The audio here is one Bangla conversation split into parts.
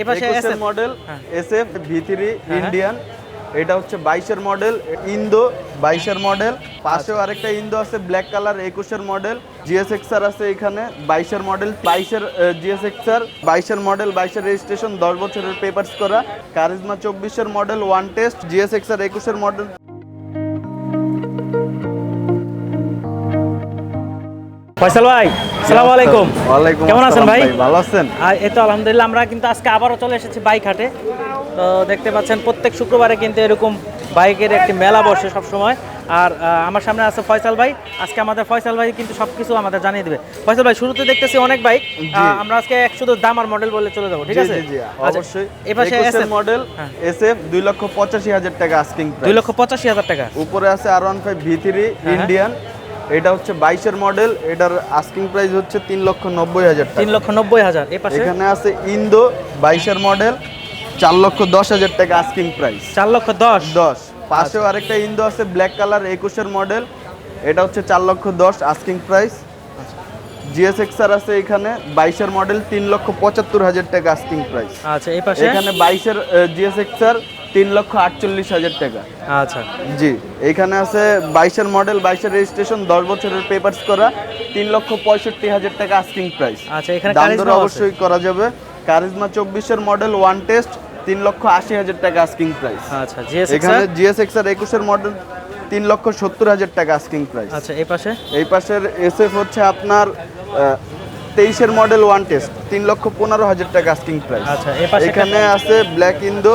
এপাশে model. S F V three. Indian এটা হচ্ছে বাইশের মডেল ইন্দো বাইশের মডেল পাশেও আরেকটা ইন্দো আছে ব্ল্যাক কালার একুশের মডেল জিএস এক্সার আছে এখানে বাইশের মডেল বাইশের জিএস এক্সার বাইশের মডেল বাইশের রেজিস্ট্রেশন দশ বছরের পেপার্স করা কারিজমা চব্বিশের model one test Gixxer একুশের মডেল ফয়সাল ভাই আসসালামু আলাইকুম। ওয়ালাইকুম কেমন আছেন ভাই? ভালো আছেন? আর এই তো আলহামদুলিল্লাহ আমরা কিন্তু আজকে আবারও চলে এসেছি বাইক হাটে তো দেখতে পাচ্ছেন প্রত্যেক শুক্রবারে কিন্তু এরকম বাইকের একটি মেলা বসে সব সময় আর আমার সামনে আছে ফয়সাল ভাই। আজকে আমাদের ফয়সাল ভাই কিন্তু সবকিছু আমাদের জানিয়ে দেবে। ফয়সাল ভাই শুরুতে দেখতেছি অনেক বাইক। আমরা আজকে শুধু দাম আর মডেল বলে চলে যাব ঠিক আছে? জি, জি, আচ্ছা, অবশ্যই। এপাশে একুশের SF মডেল হ্যাঁ। এস দুই লক্ষ পঁচাশি হাজার টাকা আস্কিং দুই লক্ষ পঁচাশি হাজার টাকা। উপরে আছে আর ওয়ান ফাইভ ভি থ্রি হ্যাঁ। ইন্ডিয়ান এটা হচ্ছে বাইশের মডেল এটার আস্কিং প্রাইস হচ্ছে তিন লক্ষ নব্বই হাজার তিন লক্ষ নব্বই হাজার এখানে আছে ইন্দো বাইশের মডেল চার লক্ষ দশ হাজার টাকা আস্কিং প্রাইস চার লক্ষ দশ? দশ। পাশেও আরেকটা ইন্দো আছে ব্ল্যাক কালার একুশের মডেল এটা হচ্ছে চার লক্ষ দশ আস্কিং প্রাইস জিএস এক্সার আছে এখানে বাইশের মডেল তিন লক্ষ পঁচাত্তর হাজার টাকা আস্কিং প্রাইস আচ্ছা এই পাশে? এখানে বাইশের জিএস এক্সার তিন লক্ষ আটচল্লিশ হাজার টাকা। আচ্ছা। জি এখানে আছে বাইশের মডেল বাইশের রেজিস্ট্রেশন দশ বছরের পেপার্স করা তিন লক্ষ পঁয়ষট্টি হাজার টাকা আস্কিং প্রাইস আচ্ছা এখানে দাম দর অবশ্যই করা যাবে। কারিজমা চব্বিশের মডেল ওয়ান টেস্ট তিন লক্ষ আশি হাজার টাকা আস্কিং প্রাইস আচ্ছা এখানে জিএস এক্সার একুশের মডেল তিন লক্ষ সত্তর হাজার টাকা আস্কিং প্রাইস আচ্ছা এই পাশে? এই পাশের এসএফ হচ্ছে আপনার তেইশের মডেল ওয়ান টেস্ট তিন লক্ষ পনেরো হাজার টাকা আস্কিং প্রাইস আচ্ছা, পাশে এখানে আছে ব্ল্যাক ইন্দো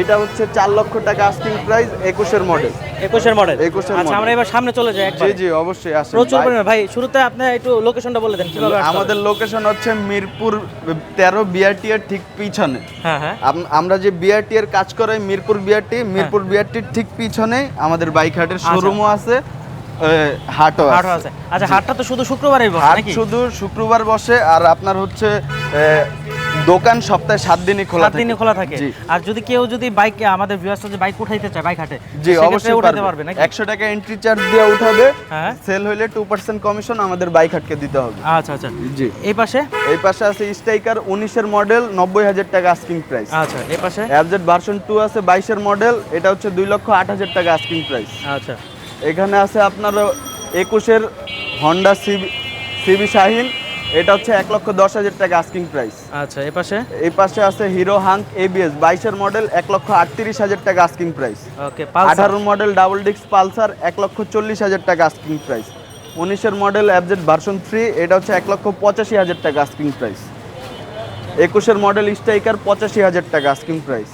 এটা হচ্ছে চার লক্ষ টাকা আস্কিং প্রাইস একুশের মডেল একুশের মডেল 21 এর আচ্ছা আমরা এবার সামনে চলে যাই জি জি অবশ্যই আসেন। প্রচুর ভাই। পরিমাণে ভাই শুরুতে আপনি একটু লোকেশনটা বলে দেন কীভাবে আমাদের লোকেশন হচ্ছে মিরপুর তেরো বিআরটি এর ঠিক পিছনে। হ্যাঁ হ্যাঁ। আমরা যে বিআরটি এর কাজ করাই মিরপুর বিআরটি মিরপুর বিআরটির ঠিক পিছনে আমাদের বাইক হাটের শোরুমও আছে। হাটও আছে। আচ্ছা হাটটা তো শুধু শুক্রবারই বসে হাট নাকি? শুধু শুক্রবার বসে আর আপনার হচ্ছে দোকান সপ্তাহে সাত দিনই খোলা সাত থাকে। দিনে খোলা থাকে। আর যদি কেউ যদি বাইক আমাদের ভিউয়ার্সরা যদি বাইক উঠাইতে চায় বাইক হাটে জি অবশ্যই উঠাতে পারবে। নাকি? একশো টাকা এন্ট্রি চার্জ দিয়ে উঠাবে। সেল টু পার্সেন্ট কমিশন আমাদের বাইক হাটকে দিতে হবে। আচ্ছা আচ্ছা। জি। এই পাশে? এই পাশে আছে স্ট্রাইকার উনিশের মডেল নব্বই হাজার টাকা আস্কিং প্রাইস আচ্ছা এই পাশে? অ্যাবজেট ভার্সন টু আছে বাইশের মডেল এটা হচ্ছে দুই লক্ষ আট হাজার টাকা আস্কিং প্রাইস আচ্ছা। এখানে আছে আপনার একুশের হন্ডা সিবি সিবি শাহিন। এটা হচ্ছে এক লক্ষ দশ হাজার টাকা আস্কিং প্রাইস আচ্ছা এই পাশে? এই পাশে আছে হিরো হাঙ্ক এবিএস বাইশের মডেল এক লক্ষ আটত্রিশ হাজার টাকা আস্কিং প্রাইস ওকে আঠারো মডেল ডাবল ডিক্স পালসার এক লক্ষ চল্লিশ হাজার টাকা আস্কিং প্রাইস উনিশের মডেল অ্যাবজেট ভার্সন থ্রি এটা হচ্ছে এক লক্ষ পঁচাশি হাজার টাকা আস্কিং প্রাইস একুশের মডেল স্ট্রাইকার পঁচাশি হাজার টাকা আস্কিং প্রাইস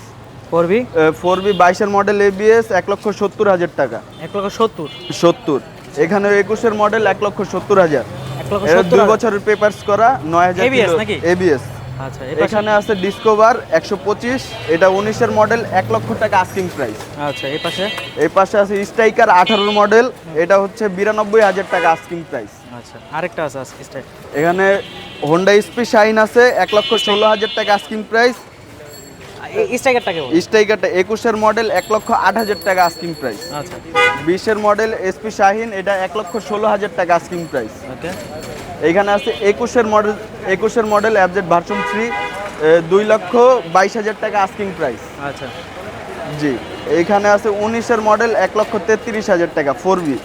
করবি ফোর বি বাইশের মডেল এবিএস এক লক্ষ সত্তর হাজার টাকা। এক লক্ষ সত্তর? সত্তর। এখানে একুশের মডেল এক লক্ষ সত্তর হাজার। দুই। বছরের পেপারস করা নয় হাজার? এবিএস আচ্ছা এখানে আছে ডিসকভার একশো পঁচিশ এটা উনিশের মডেল এক লক্ষ টাকা আস্কিং প্রাইস আচ্ছা এই পাশে এই পাশে আছে স্ট্রাইকার আঠারোর মডেল এটা হচ্ছে বিরানব্বই হাজার টাকা আস্কিং প্রাইস আচ্ছা আরেকটা আছে আজকে এখানে হোন্ডা স্পি শাইন আছে এক লক্ষ ষোলো হাজার টাকা আস্কিং প্রাইস স্ট্রাইকারটাকে স্ট্রাইকারটা একুশের মডেল এক লক্ষ আট হাজার টাকা আস্কিং প্রাইস আচ্ছা। বিশের মডেল এসপি শাহিন এটা এক লক্ষ ষোলো হাজার টাকা আস্কিং প্রাইস এখানে আছে একুশের মডেল একুশের মডেল অ্যাবজেট ভার্সন থ্রি দুই লক্ষ বাইশ হাজার টাকা আস্কিং প্রাইস আচ্ছা। জি। এখানে আছে উনিশের মডেল এক লক্ষ তেত্রিশ হাজার টাকা ফোর বি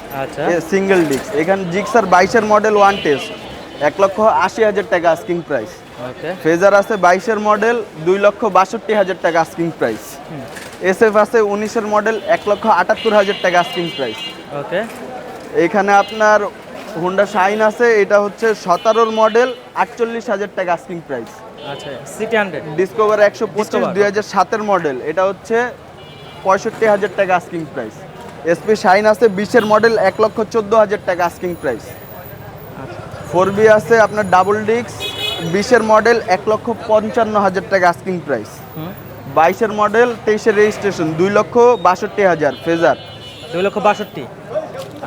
সিঙ্গেল ডিস্ক এখানে জিক্সার বাইশের মডেল ওয়ান টেস্ট এক লক্ষ আশি হাজার টাকা আস্কিং প্রাইস ফেজার আছে বাইশের মডেল দুই লক্ষ বাষট্টি হাজার টাকা আস্কিং প্রাইস এস এফ আছে উনিশের মডেল এক লক্ষ আটাত্তর হাজার টাকা আস্কিং প্রাইস ওকে এখানে আপনার হোন্ডা শাইন আছে এটা হচ্ছে সতেরোর মডেল আটচল্লিশ হাজার টাকা আস্কিং প্রাইস আচ্ছা সিটি হান্ড্রেড ডিসকভার একশো পঁচিশ দুই হাজার সাতের মডেল এটা হচ্ছে পঁয়ষট্টি হাজার টাকা আস্কিং প্রাইস এসপি শাইন আছে বিশের মডেল এক লক্ষ চোদ্দ হাজার টাকা আস্কিং প্রাইস ফোর বি আছে আপনার ডাবল ডিক্স বিশের মডেল এক লক্ষ পঞ্চান্ন হাজার টাকা আস্কিং প্রাইস বাইশের মডেল তেইশের রেজিস্ট্রেশন দুই লক্ষ বাষট্টি হাজার ফেজার। দুই লক্ষ বাষট্টি।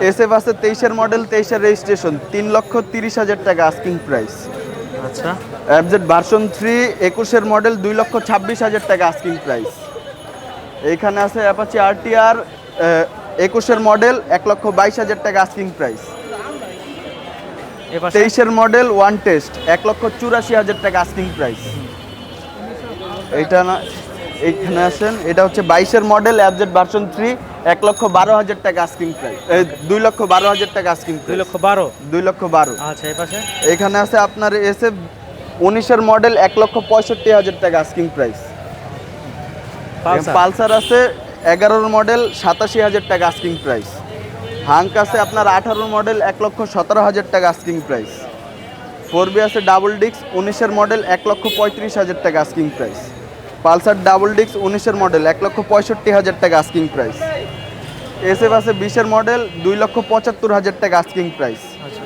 এস এফ আছে তেইশের মডেল তেইশের রেজিস্ট্রেশন তিন লক্ষ তিরিশ হাজার টাকা আস্কিং প্রাইস আচ্ছা। অ্যাবজেট ভার্সন থ্রি একুশের মডেল দুই লক্ষ ছাব্বিশ হাজার টাকা আস্কিং প্রাইস এইখানে আছে অ্যাপাচি আর টি আর একুশের মডেল এক লক্ষ বাইশ হাজার টাকা আস্কিং প্রাইস তেইশের মডেল ওয়ান টেস্ট এক লক্ষ চুরাশি হাজার টাকা আস্কিং প্রাইস এইটা না এইখানে আসেন এটা হচ্ছে বাইশের মডেল অ্যাবজেট ভার্সন থ্রি এক লক্ষ বারো হাজার টাকা আস্কিং প্রাইস দুই লক্ষ বারো হাজার টাকা আস্কিং দুই লক্ষ বারো? দুই লক্ষ বারো। আচ্ছা এই পাশে? এখানে আছে আপনার এসে উনিশের মডেল এক লক্ষ পঁয়ষট্টি হাজার টাকা আস্কিং প্রাইস পালসার? আছে এগারোর মডেল সাতাশি হাজার টাকা আস্কিং প্রাইস হাঙ্ক আছে আপনার আঠারোর মডেল এক লক্ষ সতেরো হাজার টাকা আস্কিং প্রাইস ফোর বি আছে ডাবল ডিক্স উনিশের মডেল এক লক্ষ পঁয়ত্রিশ হাজার টাকা আস্কিং প্রাইস পালসার ডাবল ডিক্স উনিশের মডেল এক লক্ষ পঁয়ষট্টি হাজার টাকা আস্কিং প্রাইস এস এফ আছে বিশের মডেল দুই লক্ষ পঁচাত্তর হাজার টাকা আস্কিং প্রাইস আচ্ছা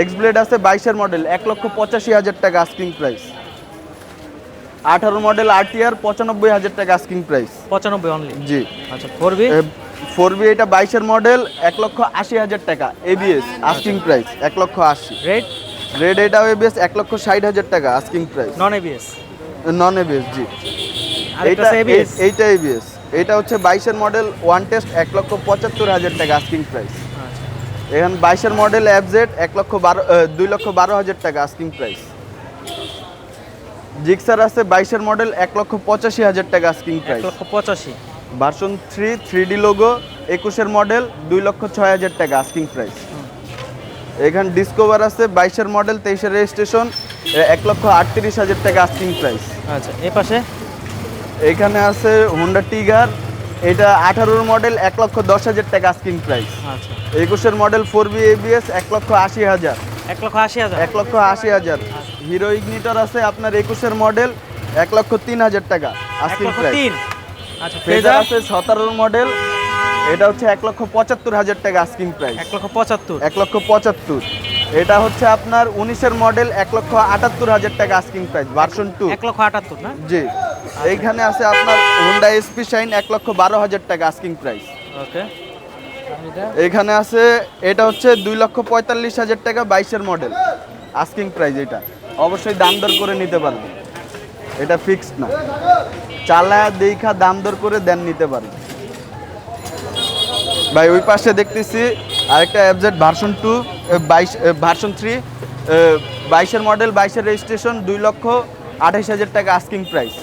এক্স ব্লেড আছে বাইশের মডেল এক লক্ষ পঁচাশি হাজার টাকা আস্কিং প্রাইস আঠারো মডেল আর টি আর পঁচানব্বই হাজার টাকা আস্কিং প্রাইস পঁচানব্বই অনলি জি। আচ্ছা ফোর বি ফোর বি এটা বাইশের মডেল এক লক্ষ আশি হাজার টাকা এবিএস আস্কিং প্রাইস এক লক্ষ আশি। রেড রেড এটাও এবিএস এক লক্ষ ষাট হাজার টাকা asking price non ABS non ABS জি। এইটা এবিএস এই- এইটা এবিএস এটা হচ্ছে বাইশের মডেল ওয়ান টেস্ট এক লক্ষ পঁচাত্তর হাজার টাকা আস্কিং প্রাইস এখানে বাইশের মডেল অ্যাবজেড এক লক্ষ বারো দুই লক্ষ বারো হাজার টাকা আস্কিং প্রাইস জিক্সার আছে বাইশের মডেল এক লক্ষ পঁচাশি হাজার টাকা আস্কিং এক প্রাইস লক্ষ পঁচাশি। Version three three D logo একুশের মডেল দুই লক্ষ ছয় হাজার টাকা আস্কিং প্রাইস এখানে ডিসকভার আছে বাইশের মডেল তেইশের রেজিস্ট্রেশন এক লক্ষ আটত্রিশ হাজার টাকা আস্কিং প্রাইস আচ্ছা এই পাশে? এখানে আছে হোন্ডা টিগার এটা আঠারোর মডেল এক লক্ষ দশ হাজার টাকা আস্কিং প্রাইস আচ্ছা। একুশের মডেল ফোর বি এবিএস এক লক্ষ আশি হাজার। এক লক্ষ আশি হাজার? এক লক্ষ আশি হাজার। হিরো ইগনিটর আছে আপনার একুশের মডেল এক লক্ষ তিন হাজার টাকা আস্কিং প্রাইস আচ্ছা ফ্রেজার আছে সতেরোর মডেল। এটা হচ্ছে এক লক্ষ পঁচাত্তর হাজার টাকা আস্কিং প্রাইস এক লক্ষ পঁচাত্তর। এক লক্ষ পঁচাত্তর। এটা হচ্ছে আপনার উনিশের মডেল এক লক্ষ আটাত্তর হাজার টাকা আস্কিং প্রাইস ভার্সন টু এক লক্ষ আটাত্তর না? জি। এইখানে আছে আপনার হোন্ডা এসপি শাইন এক লক্ষ বারো হাজার টাকা আস্কিং প্রাইস ওকে। এখানে আছে এটা হচ্ছে দুই লক্ষ পঁয়তাল্লিশ হাজার টাকা বাইশের মডেল। আস্কিং প্রাইস এটা। অবশ্যই দাম দর করে নিতে পারবেন। এটা ফিক্সড না। চালা দেখা দাম দর করে দেন নিতে পারবেন ভাই ওই পাশে দেখতেছি আরেকটা অ্যাবজেট ভার্সন টু বাইশ ভার্সন থ্রি বাইশের মডেল বাইশের রেজিস্ট্রেশন দুই লক্ষ আঠাইশ হাজার টাকা আস্কিং প্রাইস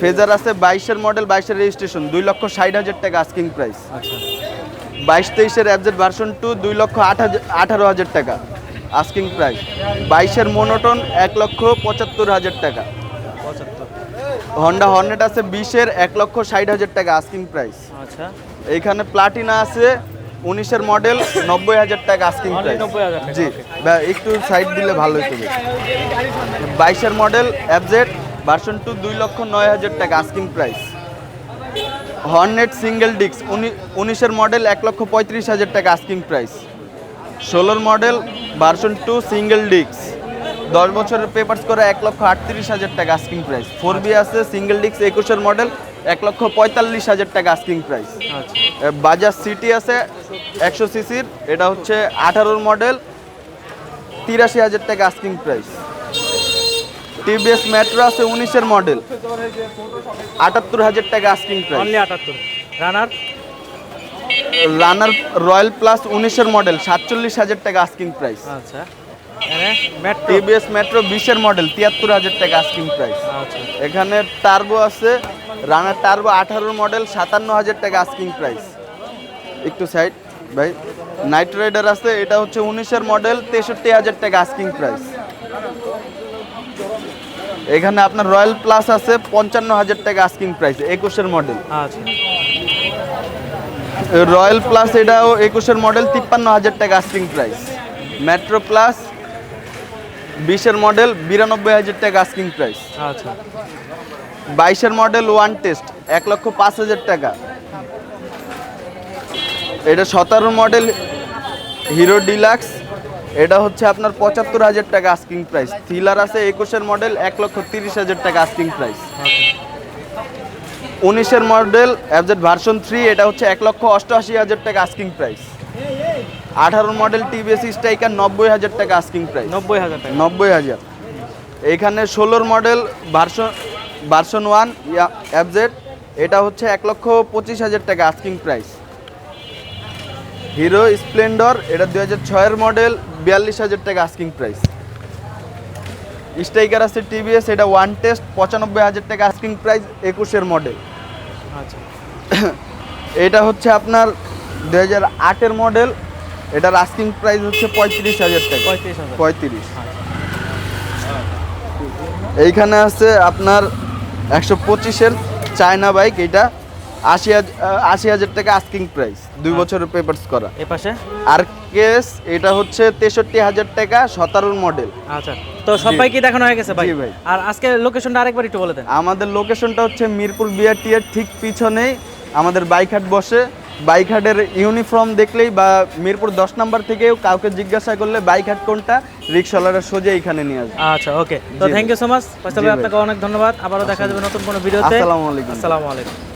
ফেজার আছে বাইশের মডেল বাইশের রেজিস্ট্রেশন দুই লক্ষ ষাট হাজার টাকা আস্কিং প্রাইস আচ্ছা। বাইশ তেইশের অ্যাবজেট ভার্সন টু দুই লক্ষ আট হাজার আঠারো হাজার টাকা আস্কিং প্রাইস বাইশের মোনোটন এক লক্ষ পঁচাত্তর হাজার টাকা। হন্ডা হর্নেট আছে বিশের এক লক্ষ ষাট হাজার টাকা আস্কিং প্রাইস আচ্ছা। এইখানে প্লাটিনা আছে উনিশের মডেল নব্বই হাজার টাকা আস্কিং প্রাইস 90,000 টাকা, জি একটু সাইড দিলে ভালো হতো বাইশের মডেল অ্যাবজেট ভার্সন টু দুই লক্ষ নয় হাজার টাকা আস্কিং প্রাইস হর্নেট সিঙ্গেল ডিক্স উনিশের মডেল এক লক্ষ পঁয়ত্রিশ হাজার টাকা আস্কিং প্রাইস ষোলোর মডেল ভার্সন টু সিঙ্গেল ডিক্স দশ বছরের পেপার্স করে এক লক্ষ আটত্রিশ হাজার টাকা আস্কিং প্রাইস ফোর বি আছে সিঙ্গেল ডিক্স একুশের মডেল এক লক্ষ পঁয়তাল্লিশ হাজার টাকা আস্কিং প্রাইস বাজাজ সিটি আছে একশো সিসির এটা হচ্ছে আঠারোর মডেল তিরাশি হাজার টাকা আস্কিং প্রাইস টিভিএস মেট্রো আছে উনিশের মডেল আটাত্তর হাজার টাকা asking price Runner Runner Royal plus উনিশের মডেল সাতচল্লিশ হাজার টাকা আস্কিং প্রাইস আচ্ছা। টিভিএস মেট্রো বিশের মডেল তিয়াত্তর হাজার টাকা আস্কিং প্রাইস আচ্ছা। এখানে টার্বো আছে রানার টার্বো আঠারোর মডেল সাতান্ন হাজার টাকা আস্কিং প্রাইস একটু সাইড ভাই। নাইট রাইডার আছে এটা হচ্ছে উনিশের মডেল তেষট্টি হাজার টাকা আস্কিং প্রাইস এখানে আপনার রয়্যাল প্লাস আছে পঞ্চান্ন হাজার টাকা আস্কিং প্রাইস একুশের মডেল আচ্ছা। রয়্যাল প্লাস এটাও একুশের মডেল তিপ্পান্ন হাজার টাকা আস্কিং প্রাইস মেট্রো প্লাস বিশের মডেল বিরানব্বই হাজার টাকা আস্কিং প্রাইস আচ্ছা। বাইশের মডেল ওয়ান টেস্ট এক লক্ষ পাঁচ হাজার টাকা। এটা সতেরো মডেল হিরো ডিলাক্স এটা হচ্ছে আপনার পঁচাত্তর হাজার টাকা আস্কিং প্রাইস থ্রিলার আছে একুশের মডেল এক লক্ষ তিরিশ হাজার টাকা আস্কিং প্রাইস উনিশের মডেল অ্যাবজেট ভার্সন থ্রি এটা হচ্ছে এক লক্ষ অষ্টআশি হাজার টাকা আস্কিং প্রাইস আঠারো মডেল টিভিএস স্ট্রাইকার নব্বই হাজার টাকা আস্কিং প্রাইস নব্বই হাজার টাকা। নব্বই হাজার। এইখানে ষোলোর মডেল ভার্সন ভার্সন ওয়ান অ্যাবজেট এটা হচ্ছে এক লক্ষ পঁচিশ হাজার টাকা আস্কিং প্রাইস হিরো স্প্লেন্ডর এটা দুই হাজার ছয়ের মডেল বিয়াল্লিশ হাজার টাকা আস্কিং প্রাইস স্ট্রাইকার আছে টিভিএস এটা ওয়ান টেস্ট পঁচানব্বই হাজার টাকা আস্কিং প্রাইস একুশের মডেল আচ্ছা। এটা হচ্ছে আপনার দু হাজার আটের মডেল এটার আস্কিং প্রাইস হচ্ছে পঁয়ত্রিশ হাজার টাকা। পঁয়ত্রিশ পঁয়ত্রিশ। এইখানে আছে আপনার একশো পঁচিশের চায়না বাইক এটা আশি হাজার আশি হাজার টাকা আস্কিং প্রাইস দুই বছরের পেপারস করা। এ পাশে? আর কেস এটা হচ্ছে তেষট্টি হাজার টাকা সতেরোর মডেল আচ্ছা তো সবাই কি দেখানো হয়ে গেছে ভাই? ভাই। আর আজকে লোকেশনটা আরেকবার একটু বলে দেন। আমাদের লোকেশনটা হচ্ছে মিরপুর বিআরটিএর ঠিক পিছনেই। আমাদের বাইক হাট বসে। বাইক হাটের ইউনিফর্ম দেখলেই বা মিরপুর দশ নম্বর থেকেও কাউকে জিজ্ঞাসা করলে বাইকহাট কোনটা রিক্সাওয়ালারা সোজা এখানে নিয়ে আসবে। আচ্ছা ওকে। তো থ্যাংক ইউ সো মাচ। আপনাকে অনেক ধন্যবাদ। আবারও দেখা যাবে নতুন কোনো ভিডিওতে। আসসালামু আলাইকুম। আসসালামু আলাইকুম।